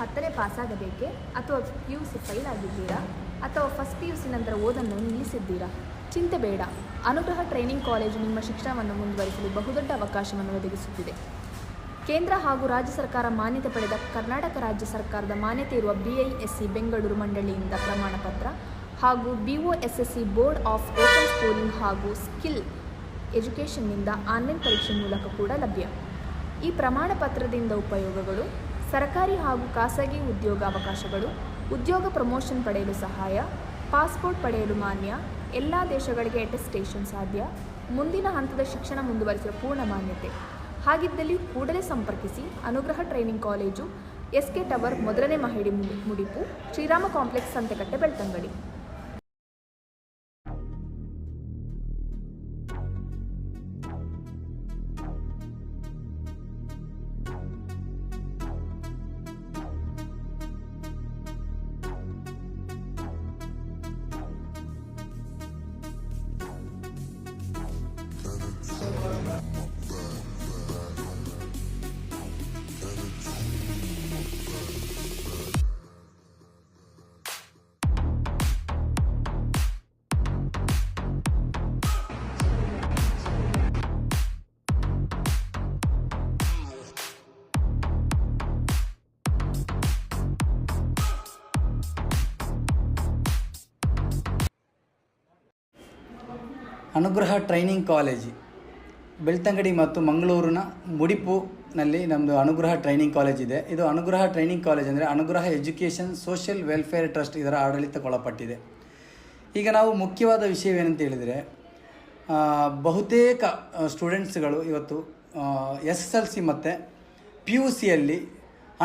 ಹತ್ತನೇ ಪಾಸ್ ಆಗಬೇಕೆ ಅಥವಾ P U C file ಆಗಿದ್ದೀರಾ? ಅಥವಾ ಫಸ್ಟ್ ಪಿ ಯು ಸಿ ನಂತರ ಓದನ್ನು ನಿಲ್ಲಿಸಿದ್ದೀರಾ? ಚಿಂತೆ ಬೇಡ. ಅನುಗ್ರಹ ಟ್ರೈನಿಂಗ್ ಕಾಲೇಜು ನಿಮ್ಮ ಶಿಕ್ಷಣವನ್ನು ಮುಂದುವರಿಸಲು ಬಹುದೊಡ್ಡ ಅವಕಾಶವನ್ನು ಒದಗಿಸುತ್ತಿದೆ. ಕೇಂದ್ರ ಹಾಗೂ ರಾಜ್ಯ ಸರ್ಕಾರ ಮಾನ್ಯತೆ ಪಡೆದ ಕರ್ನಾಟಕ ರಾಜ್ಯ ಸರ್ಕಾರದ ಮಾನ್ಯತೆ ಇರುವ ಬಿಐಎಸ್ಸಿ ಬೆಂಗಳೂರು ಮಂಡಳಿಯಿಂದ ಪ್ರಮಾಣಪತ್ರ ಹಾಗೂ BOSSC board of open schooling ಹಾಗೂ ಸ್ಕಿಲ್ ಎಜುಕೇಷನ್ನಿಂದ ಆನ್ಲೈನ್ ಪರೀಕ್ಷೆ ಮೂಲಕ ಕೂಡ ಲಭ್ಯ. ಈ ಪ್ರಮಾಣ ಪತ್ರದಿಂದ ಉಪಯೋಗಗಳು ಸರ್ಕಾರಿ ಹಾಗೂ ಖಾಸಗಿ ಉದ್ಯೋಗಾವಕಾಶಗಳು ಉದ್ಯೋಗ ಪ್ರಮೋಷನ್ ಪಡೆಯಲು ಸಹಾಯ, ಪಾಸ್ಪೋರ್ಟ್ ಪಡೆಯಲು ಮಾನ್ಯ, ಎಲ್ಲ ದೇಶಗಳಿಗೆ ಅಟೆಸ್ಟೇಷನ್ ಸಾಧ್ಯ, ಮುಂದಿನ ಹಂತದ ಶಿಕ್ಷಣ ಮುಂದುವರಿಸುವ ಪೂರ್ಣ ಮಾನ್ಯತೆ. ಹಾಗಿದ್ದಲ್ಲಿ ಕೂಡಲೇ ಸಂಪರ್ಕಿಸಿ Anugraha training college S K tower ಮೊದಲನೇ ಮಹಡಿ Mudipu, Shrirama complex Santhekatte Belthangady. Anugraha training college, Belthangady ಮತ್ತು ಮಂಗಳೂರಿನ ಮುಡಿಪುನಲ್ಲಿ ನಮ್ಮದು ಅನುಗ್ರಹ ಟ್ರೈನಿಂಗ್ ಕಾಲೇಜ್ ಇದೆ. ಇದು ಅನುಗ್ರಹ ಟ್ರೈನಿಂಗ್ ಕಾಲೇಜ್ ಅಂದರೆ ಅನುಗ್ರಹ ಎಜುಕೇಷನ್ ಸೋಷಿಯಲ್ ವೆಲ್ಫೇರ್ ಟ್ರಸ್ಟ್ ಇದರ ಆಡಳಿತಕ್ಕೊಳಪಟ್ಟಿದೆ. ಈಗ ನಾವು ಮುಖ್ಯವಾದ ವಿಷಯವೇನಂತ ಹೇಳಿದರೆ ಬಹುತೇಕ ಸ್ಟೂಡೆಂಟ್ಸ್ಗಳು ಇವತ್ತು ಎಸ್ ಎಸ್ ಎಲ್ ಸಿ ಮತ್ತು ಪಿ ಯು ಸಿಯಲ್ಲಿ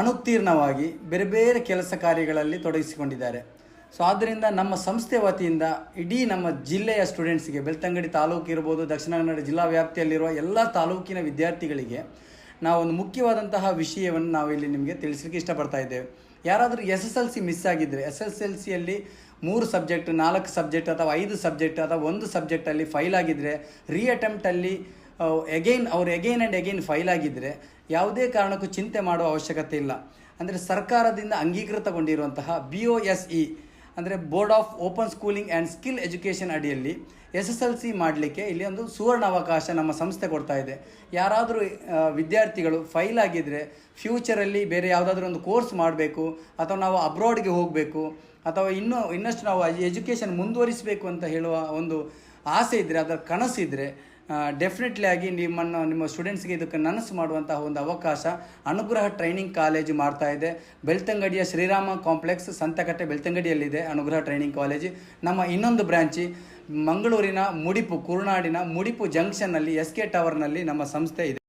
ಅನುತ್ತೀರ್ಣವಾಗಿ ಬೇರೆ ಬೇರೆ ಕೆಲಸ ಕಾರ್ಯಗಳಲ್ಲಿ ತೊಡಗಿಸಿಕೊಂಡಿದ್ದಾರೆ. ಸೊ ಆದ್ದರಿಂದ ನಮ್ಮ ಸಂಸ್ಥೆ ವತಿಯಿಂದ ಇಡೀ ನಮ್ಮ ಜಿಲ್ಲೆಯ ಸ್ಟೂಡೆಂಟ್ಸ್ಗೆ ಬೆಳ್ತಂಗಡಿ ತಾಲೂಕು ಇರ್ಬೋದು, ದಕ್ಷಿಣ ಕನ್ನಡ ಜಿಲ್ಲಾ ವ್ಯಾಪ್ತಿಯಲ್ಲಿರುವ ಎಲ್ಲ ತಾಲೂಕಿನ ವಿದ್ಯಾರ್ಥಿಗಳಿಗೆ ನಾವೊಂದು ಮುಖ್ಯವಾದಂತಹ ವಿಷಯವನ್ನು ನಾವು ಇಲ್ಲಿ ನಿಮಗೆ ತಿಳಿಸಲಿಕ್ಕೆ ಇಷ್ಟಪಡ್ತಾ ಇದ್ದೇವೆ. ಯಾರಾದರೂ S S L C miss ಆಗಿದ್ದರೆ ಎಸ್ ಎಸ್ ಎಲ್ ಸಿಯಲ್ಲಿ ಮೂರು ಸಬ್ಜೆಕ್ಟ್ ನಾಲ್ಕು ಸಬ್ಜೆಕ್ಟ್ ಅಥವಾ ಐದು ಸಬ್ಜೆಕ್ಟ್ ಅಥವಾ ಒಂದು ಸಬ್ಜೆಕ್ಟಲ್ಲಿ ಫೈಲ್ ಆಗಿದ್ದರೆ ರೀ ಅಟೆಂಪ್ಟಲ್ಲಿ ಎಗೈನ್ ಅವ್ರು ಎಗೈನ್ ಆ್ಯಂಡ್ ಎಗೈನ್ ಫೈಲ್ ಆಗಿದ್ದರೆ ಯಾವುದೇ ಕಾರಣಕ್ಕೂ ಚಿಂತೆ ಮಾಡುವ ಅವಶ್ಯಕತೆ ಇಲ್ಲ. ಅಂದರೆ ಸರ್ಕಾರದಿಂದ ಅಂಗೀಕೃತಗೊಂಡಿರುವಂತಹ ಬಿ ಒ ಎಸ್ ಇ ಅಂದರೆ board of open schooling and skill education ಅಡಿಯಲ್ಲಿ ಎಸ್ ಎಸ್ ಎಲ್ ಸಿ ಮಾಡಲಿಕ್ಕೆ ಇಲ್ಲಿ ಒಂದು ಸುವರ್ಣ ಅವಕಾಶ ನಮ್ಮ ಸಂಸ್ಥೆ ಕೊಡ್ತಾ ಇದೆ. ಯಾರಾದರೂ ವಿದ್ಯಾರ್ಥಿಗಳು ಫೈಲ್ ಆಗಿದ್ದರೆ ಫ್ಯೂಚರಲ್ಲಿ ಬೇರೆ ಯಾವುದಾದ್ರೂ ಒಂದು ಕೋರ್ಸ್ ಮಾಡಬೇಕು, ಅಥವಾ ನಾವು ಅಬ್ರಾಡ್ಗೆ ಹೋಗಬೇಕು, ಅಥವಾ ಇನ್ನೂ, ಇನ್ನಷ್ಟು ನಾವು ಎಜುಕೇಷನ್ ಮುಂದುವರಿಸಬೇಕು ಅಂತ ಹೇಳುವ ಒಂದು ಆಸೆ ಇದ್ದರೆ ಅದರ ಕನಸಿದ್ದರೆ ಡೆಫಿನೆಟ್ಲಿ ಆಗಿ ನಿಮ್ಮನ್ನು, ನಿಮ್ಮ ಸ್ಟೂಡೆಂಟ್ಸ್ಗೆ ಇದಕ್ಕೆ ನನಸು ಮಾಡುವಂತಹ ಒಂದು ಅವಕಾಶ, ಅನುಗ್ರಹ ಟ್ರೈನಿಂಗ್ ಕಾಲೇಜು ಮಾಡ್ತಾ ಇದೆ. ಬೆಳ್ತಂಗಡಿಯ ಶ್ರೀರಾಮ ಕಾಂಪ್ಲೆಕ್ಸ್ ಸಂತಕಟ್ಟೆ ಬೆಳ್ತಂಗಡಿಯಲ್ಲಿದೆ ಅನುಗ್ರಹ ಟ್ರೈನಿಂಗ್ ಕಾಲೇಜು ನಮ್ಮ ಇನ್ನೊಂದು ಬ್ರಾಂಚಿ ಮಂಗಳೂರಿನ ಮುಡಿಪು, ಕುರುನಾಡಿನ ಮುಡಿಪು ಜಂಕ್ಷನ್ನಲ್ಲಿ ಎಸ್ ಕೆ ಟವರ್ನಲ್ಲಿ ನಮ್ಮ ಸಂಸ್ಥೆ ಇದೆ.